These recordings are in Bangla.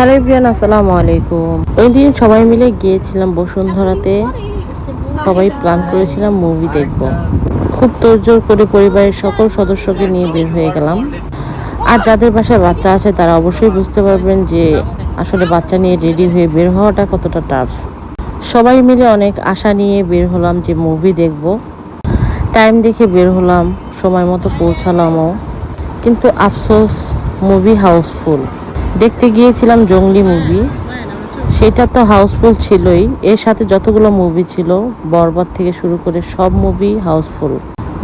হ্যালো আসসালামু আলাইকুম। ওই দিন সবাই মিলে গিয়েছিলাম বসুন্ধরাতে। সবাই প্ল্যান করেছিলাম মুভি দেখব। খুব তোড়জোড় করে পরিবারের সকল সদস্যকে নিয়ে বের হয়ে গেলাম। আর যাদের বাসায় বাচ্চা আছে, তারা অবশ্যই বুঝতে পারবেন যে আসলে বাচ্চা নিয়ে রেডি হয়ে বের হওয়াটা কতটা টাফ সবাই মিলে অনেক আশা নিয়ে বের হলাম যে মুভি দেখব। টাইম দেখে বের হলাম, সময় মতো পৌঁছালামও। কিন্তু আফসোস মুভি হাউসফুল দেখতে গিয়েছিলাম জঙ্গলি মুভি সেটা তো হাউসফুল ছিলই। এর সাথে যতগুলো মুভি ছিল, বরবাদ থেকে শুরু করে সব মুভি হাউসফুল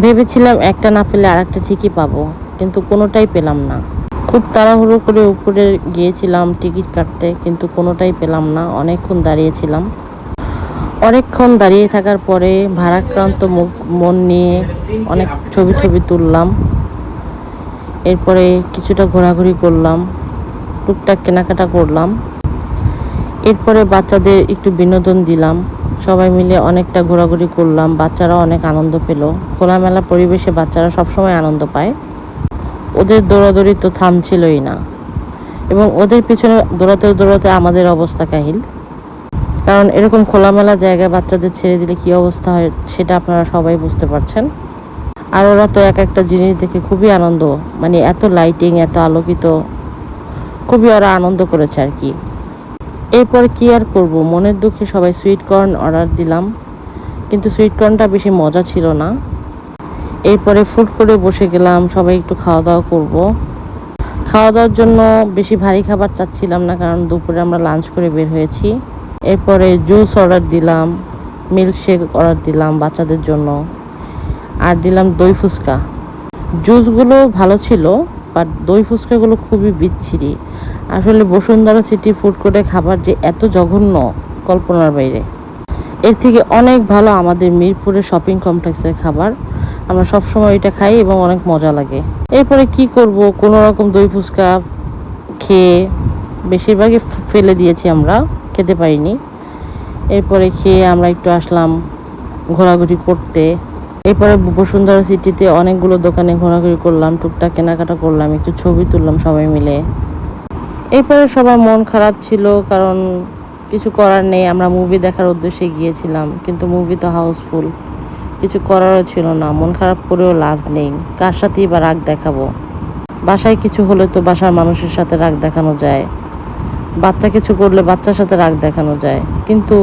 ভেবেছিলাম একটা না পেলে আর একটা ঠিকই পাবো, কিন্তু কোনোটাই পেলাম না। খুব তাড়াহুড়ো করে উপরে গিয়েছিলাম টিকিট কাটতে, কিন্তু কোনোটাই পেলাম না। অনেকক্ষণ দাঁড়িয়েছিলাম। অনেকক্ষণ দাঁড়িয়ে থাকার পরে ভারাক্রান্ত মন নিয়ে অনেক ছবি ছবি তুললাম। এরপরে কিছুটা ঘোরাঘুরি করলাম। টুকটাক কেনাকাটা করলাম। এরপরে বাচ্চাদের একটু বিনোদন দিলাম। সবাই মিলে অনেকটা ঘোরাঘুরি করলাম। বাচ্চারা অনেক আনন্দ পেল। খোলামেলা পরিবেশে বাচ্চারা সবসময় আনন্দ পায়। ওদের দৌড়াদৌড়ি তো থামছিলই না। এবং ওদের পিছনে দৌড়াতে দৌড়াতে আমাদের অবস্থা কাহিল। কারণ এরকম খোলামেলা জায়গায় বাচ্চাদের ছেড়ে দিলে কী অবস্থা হয় সেটা আপনারা সবাই বুঝতে পারছেন। আর ওরা তো এক একটা জিনিস দেখে খুবই আনন্দ। মানে এত লাইটিং এত আলোকিত। খুবই ওরা আনন্দ করেছে আর কি। এরপর কি আর করব? মনের দুঃখে সবাই সুইট কর্ন অর্ডার দিলাম। কিন্তু সুইট কর্নটা বেশি মজা ছিল না। এরপরে ফুড করে বসে গেলাম, সবাই একটু খাওয়া দাওয়া করব। খাওয়া দাওয়ার জন্য বেশি ভারী খাবার চাচ্ছিলাম না, কারণ দুপুরে আমরা লাঞ্চ করে বের হয়েছি। এরপরে জুস অর্ডার দিলাম মিল্কশেক অর্ডার দিলাম বাচ্চাদের জন্য। আর দিলাম দই ফুচকা। জুসগুলো ভালো ছিল বাট দই ফুচকাগুলো খুবই বিচ্ছিরি। আসলে বসুন্ধরা সিটি ফুড কোর্টে খাবার যে এত জঘন্য কল্পনার বাইরে। এর থেকে অনেক ভালো আমাদের মিরপুরের শপিং কমপ্লেক্সের খাবার। আমরা সবসময় এটা খাই এবং অনেক মজা লাগে। এরপরে কি করব? কোনো রকম দই ফুচকা খেয়ে বেশিরভাগই ফেলে দিয়েছি আমরা, খেতে পারিনি। এরপরে খেয়ে আমরা একটু আসলাম ঘোরাঘুরি করতে। এরপরে বসুন্ধরা সিটিতে অনেকগুলো দোকানে ঘোরাঘুরি করলাম, টুকটাক কেনাকাটা করলাম, একটু ছবি তুললাম সবাই মিলে। এরপরে সবার মন খারাপ ছিল, কারণ কিছু করার নেই, আমরা মুভি দেখার উদ্দেশ্যে গিয়েছিলাম, কিন্তু মুভি তো হাউসফুল কিছু করারও ছিল না, মন খারাপ করেও লাভ নেই, কার সাথেই বা রাগ দেখাবো? বাসায় কিছু হলে তো বাসার মানুষের সাথে রাগ দেখানো যায়। বাচ্চা কিছু করলে বাচ্চার সাথে রাগ দেখানো যায়, কিন্তু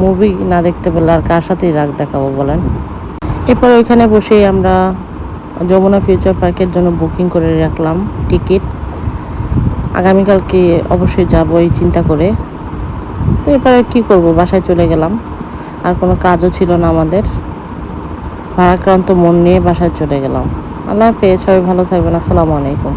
মুভি না দেখতে পেলে আর কার সাথেই রাগ দেখাবো বলেন? এরপর ওইখানে বসেই আমরা যমুনা ফিউচার পার্কের জন্য বুকিং করে রাখলাম টিকিট। আগামীকালকে অবশ্যই যাব এই চিন্তা করে। তো এরপরে কি করব, বাসায় চলে গেলাম। আর কোনো কাজও ছিল না আমাদের। ভারাক্রান্ত মন নিয়ে বাসায় চলে গেলাম। আল্লাহ হাফেজ, সবাই ভালো থাকবেন, আসসালামু আলাইকুম।